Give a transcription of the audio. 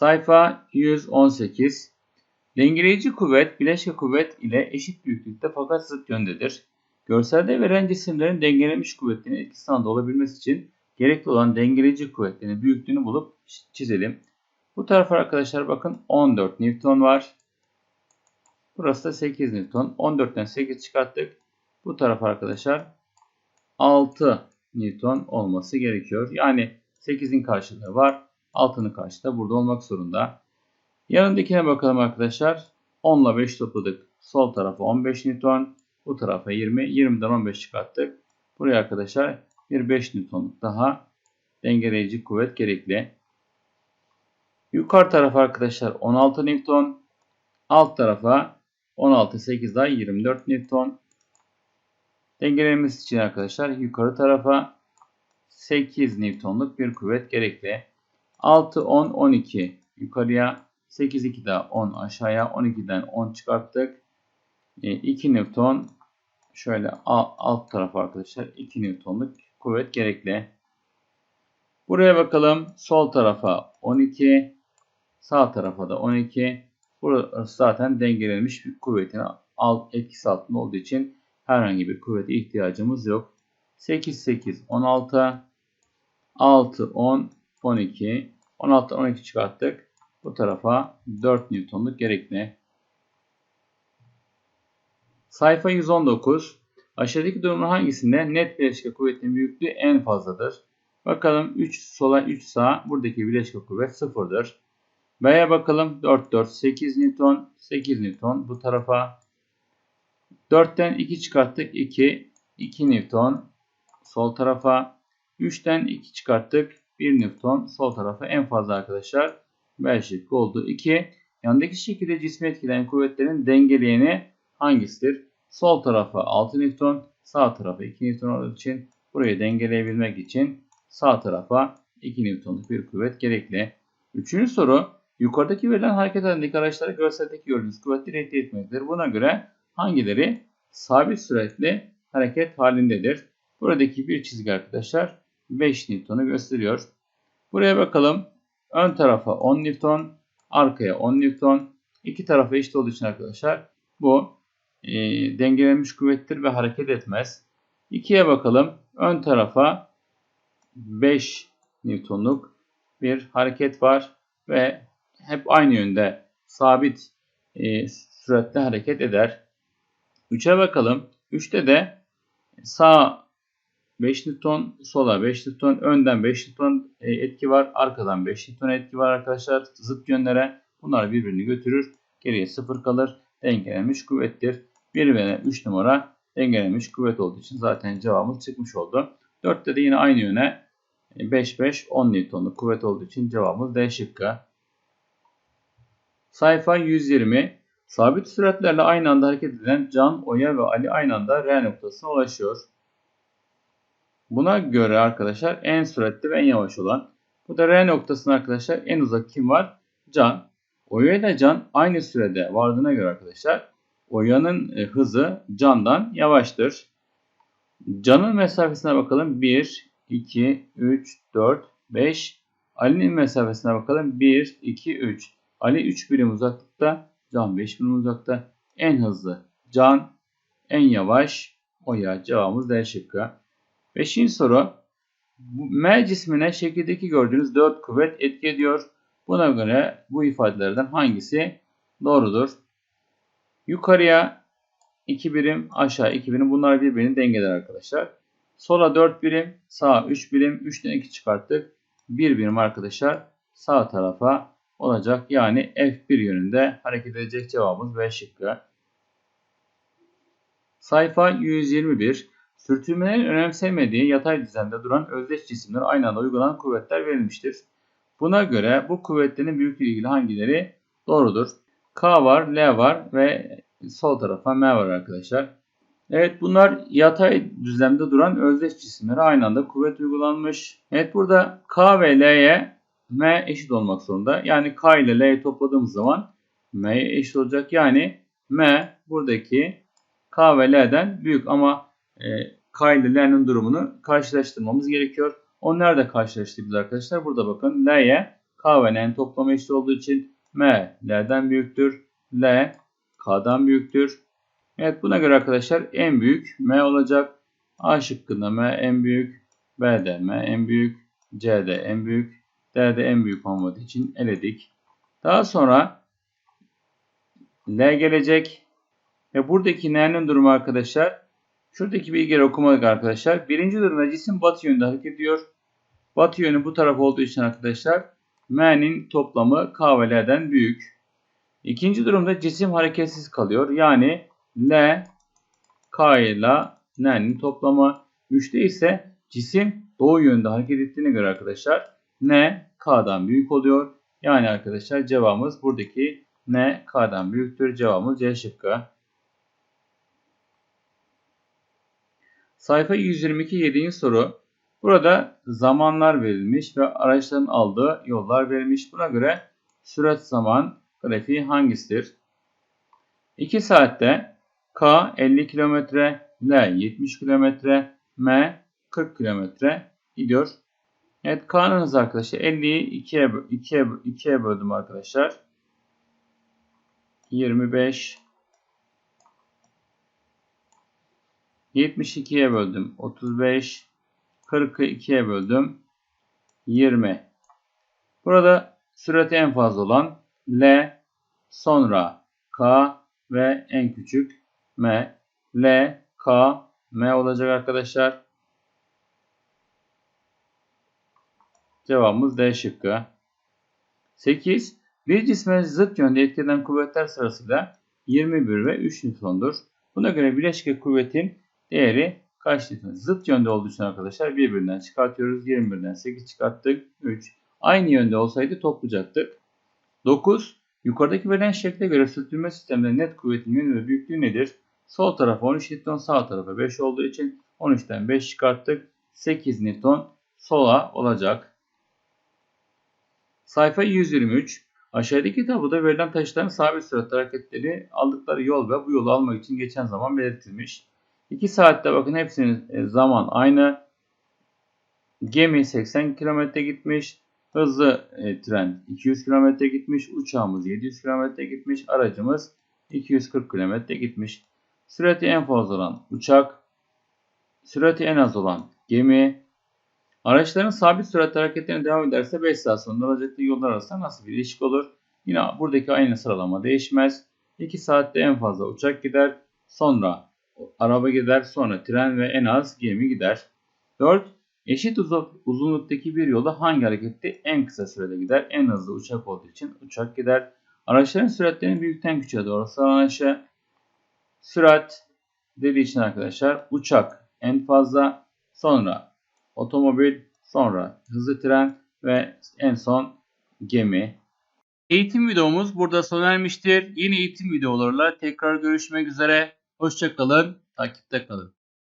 Sayfa 118. Dengeleyici kuvvet bileşke kuvvet ile eşit büyüklükte fakat zıt yöndedir. Görselde verilen cisimlerin dengelenmiş kuvvetinin etkisi altında olabilmesi için gerekli olan dengeleyici kuvvetlerin büyüklüğünü bulup çizelim. Bu tarafa arkadaşlar bakın 14 Newton var. Burası da 8 Newton. 14'ten 8 çıkarttık. Bu tarafa arkadaşlar 6 Newton olması gerekiyor. Yani 8'in karşılığı var. 6'nın karşılığı burada olmak zorunda. Yanındakine bakalım arkadaşlar. 10 ile 5 topladık. Sol tarafa 15 Newton. Bu tarafa 20. 20'den 15 çıkarttık. Buraya arkadaşlar bir 5 Newton'luk daha dengeleyici kuvvet gerekli. Yukarı tarafa arkadaşlar 16 Newton. Alt tarafa 16 8 daha 24 Newton. Dengelememiz için arkadaşlar yukarı tarafa 8 Newton'luk bir kuvvet gerekli. 6 10 12 yukarıya 8 2 daha 10 aşağıya 12'den 10 çıkarttık. 2 e, Newton şöyle alt tarafa arkadaşlar 2 Newton'luk kuvvet gerekli. Buraya bakalım. Sol tarafa 12, sağ tarafa da 12. Burası zaten dengelenmiş bir kuvvetin alt etkisi altında olduğu için herhangi bir kuvvete ihtiyacımız yok. 8 8 16 6 10 12 16 12 çıkarttık. Bu tarafa 4 Newton'luk gerekli. Sayfa 119. Aşağıdaki durumun hangisinde net bileşke kuvvetinin büyüklüğü en fazladır? Bakalım 3 sola 3 sağ buradaki bileşke kuvvet sıfırdır. B'ye bakalım 4 4 8 Newton 8 Newton bu tarafa 4'ten 2 çıkarttık 2 2 Newton sol tarafa 3'ten 2 çıkarttık 1 Newton sol tarafa en fazla arkadaşlar B şıkkı oldu. 2. Yandaki şekilde cismi etkileyen kuvvetlerin dengeleyeni hangisidir? Sol tarafa 6 Newton, sağ tarafa 2 Newton olduğu için burayı dengeleyebilmek için sağ tarafa 2 Newton'luk bir kuvvet gerekli. Üçüncü soru yukarıdaki verilen hareket halindeki araçlara görseldeki gördüğünüz kuvvetleri etki etmektedir. Buna göre hangileri sabit süratli hareket halindedir? Buradaki bir çizgi arkadaşlar 5 Newton'u gösteriyor. Buraya bakalım. Ön tarafa 10 Newton, arkaya 10 Newton. İki tarafa eşit olduğu için arkadaşlar bu e, dengelenmiş kuvvettir ve hareket etmez. 2'ye bakalım. Ön tarafa 5 Newton'luk bir hareket var ve hep aynı yönde sabit e, süratle hareket eder. 3'e bakalım. 3'te de sağ 5 Newton, sola 5 Newton, önden 5 Newton e, etki var. Arkadan 5 Newton etki var arkadaşlar. Zıt yönlere bunlar birbirini götürür. Geriye 0 kalır. Dengelenmiş kuvvettir. 1 ve 3 numara dengelenmiş kuvvet olduğu için zaten cevabımız çıkmış oldu. 4'te de yine aynı yöne 5 5 10 Newton'luk kuvvet olduğu için cevabımız D şıkkı. Sayfa 120. Sabit süratlerle aynı anda hareket eden Can, Oya ve Ali aynı anda R noktasına ulaşıyor. Buna göre arkadaşlar en süratli ve en yavaş olan. Bu da R noktasına arkadaşlar en uzak kim var? Can. Oya ile Can aynı sürede vardığına göre arkadaşlar Oya'nın e, hızı Can'dan yavaştır. Can'ın mesafesine bakalım. 1, 2, 3, 4, 5. Ali'nin mesafesine bakalım. 1, 2, 3. Ali 3 birim uzaklıkta. Can 5 birim uzakta. En hızlı Can. En yavaş Oya. Cevabımız D şıkkı. Beşinci soru. M cismine şekildeki gördüğünüz 4 kuvvet etki ediyor. Buna göre bu ifadelerden hangisi doğrudur? Yukarıya 2 birim, aşağı 2 birim. Bunlar birbirini dengeler arkadaşlar. Sola 4 birim, sağa 3 birim. 3'ten 2 çıkarttık. 1 birim arkadaşlar sağ tarafa olacak. Yani F1 yönünde hareket edecek cevabımız B şıkkı. Sayfa 121. Sürtünmelerin önemsemediği yatay düzende duran özdeş cisimler aynı anda uygulanan kuvvetler verilmiştir. Buna göre bu kuvvetlerin büyüklüğü ilgili hangileri doğrudur? K var, L var ve sol tarafa M var arkadaşlar. Evet bunlar yatay düzlemde duran özdeş cisimlere aynı anda kuvvet uygulanmış. Evet burada K ve L'ye M eşit olmak zorunda. Yani K ile L'yi topladığımız zaman M'ye eşit olacak. Yani M buradaki K ve L'den büyük ama e, K ile L'nin durumunu karşılaştırmamız gerekiyor. Onu nerede karşılaştırdık arkadaşlar? Burada bakın L'ye K ve N'nin toplamı eşit olduğu için M L'den büyüktür. L K'dan büyüktür. Evet buna göre arkadaşlar en büyük M olacak. A şıkkında M en büyük. B'de M en büyük. C'de en büyük. D'de en büyük olmadığı için eledik. Daha sonra L gelecek. Ve buradaki N'nin durumu arkadaşlar. Şuradaki bilgileri okumadık arkadaşlar. Birinci durumda cisim batı yönünde hareket ediyor. Batı yönü bu taraf olduğu için arkadaşlar M'nin toplamı K büyük. İkinci durumda cisim hareketsiz kalıyor. Yani L, K ile N'nin toplamı. Üçte ise cisim doğu yönünde hareket ettiğine göre arkadaşlar N, K'dan büyük oluyor. Yani arkadaşlar cevabımız buradaki N, K'dan büyüktür. Cevabımız C şıkkı. Sayfa 122 7. soru. Burada zamanlar verilmiş ve araçların aldığı yollar verilmiş. Buna göre sürat zaman grafiği hangisidir? 2 saatte K 50 km, L 70 km, M 40 km gidiyor. Evet K'nın hızı arkadaşlar 50'yi 2'ye 2'ye 2'ye böldüm arkadaşlar. 25 72'ye böldüm 35 40'ı 2'ye böldüm 20 Burada sürati en fazla olan L sonra K ve en küçük M L K M olacak arkadaşlar. Cevabımız D şıkkı. 8. Bir cisme zıt yönde etkilenen kuvvetler sırasıyla 21 ve 3 Newton'dur. Buna göre bileşke kuvvetin değeri kaç Newton? Zıt yönde olduğu için arkadaşlar birbirinden çıkartıyoruz. 21'den 8 çıkarttık. 3. Aynı yönde olsaydı toplayacaktık. 9. Yukarıdaki verilen şekle göre sürtünme sisteminde net kuvvetin yönü ve büyüklüğü nedir? Sol tarafa 13 Newton, sağ tarafa 5 olduğu için 13'ten 5 çıkarttık. 8 Newton sola olacak. Sayfa 123. Aşağıdaki tabloda verilen taşların sabit süratle hareketleri aldıkları yol ve bu yolu almak için geçen zaman belirtilmiş. 2 saatte bakın hepsinin e, zaman aynı. Gemi 80 km gitmiş. Hızlı e, tren 200 km gitmiş. Uçağımız 700 km gitmiş. Aracımız 240 km gitmiş. Sürati en fazla olan uçak. Sürati en az olan gemi. Araçların sabit süratle hareketlerine devam ederse 5 saat sonra alacakları yollar arasında nasıl bir ilişki olur? Yine buradaki aynı sıralama değişmez. 2 saatte en fazla uçak gider. Sonra araba gider. Sonra tren ve en az gemi gider. 4. Eşit uzunluktaki bir yolda hangi harekette en kısa sürede gider? En hızlı uçak olduğu için uçak gider. Araçların süratlerinin büyükten küçüğe doğru sıralanışı. Sürat dediği için arkadaşlar uçak en fazla sonra otomobil sonra hızlı tren ve en son gemi. Eğitim videomuz burada sona ermiştir. Yeni eğitim videolarıyla tekrar görüşmek üzere. Hoşçakalın, takipte kalın.